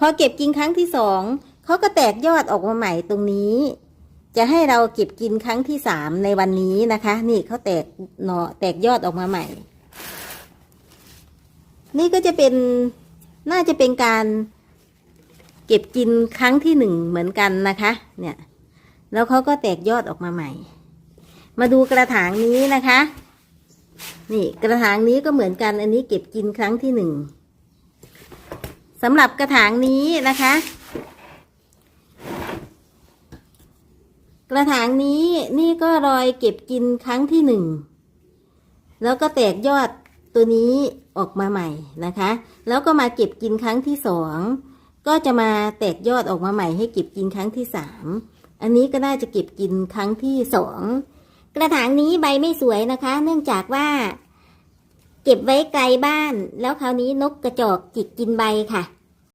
พอเก็บกินครั้งที่สองเขาก็แตกยอดออกมาใหม่ตรงนี้ จะให้เราเก็บกินครั้งที่สามในวันนี้นะคะ นี่เขาแตกหน่อแตกยอดออกมาใหม่ นี่ก็จะเป็นน่าจะเป็นการเก็บกินครั้งที่หนึ่งเหมือนกันนะคะ เนี่ย แล้วเขาก็แตกยอดออกมาใหม่ มาดูกระถางนี้นะคะ นี่กระถางนี้ก็เหมือนกันอันนี้เก็บกินครั้งที่หนึ่ง สำหรับกระถางนี้นะคะ กระถางนี้นี่ก็รอยเก็บกินครั้งที่หนึ่ง แล้วก็แตกยอดตัวนี้ออกมาใหม่นะคะ แล้วก็มาเก็บกินครั้งที่สองก็จะมาแตกยอดออกมาใหม่ให้เก็บกินครั้งที่สามอันนี้ก็น่าจะเก็บกินครั้งที่สองกระถางนี้ใบไม่สวยนะคะ เนื่องจากว่า เก็บไว้ไกลบ้าน แล้วคราวนี้นกกระจอกจิกกินใบค่ะ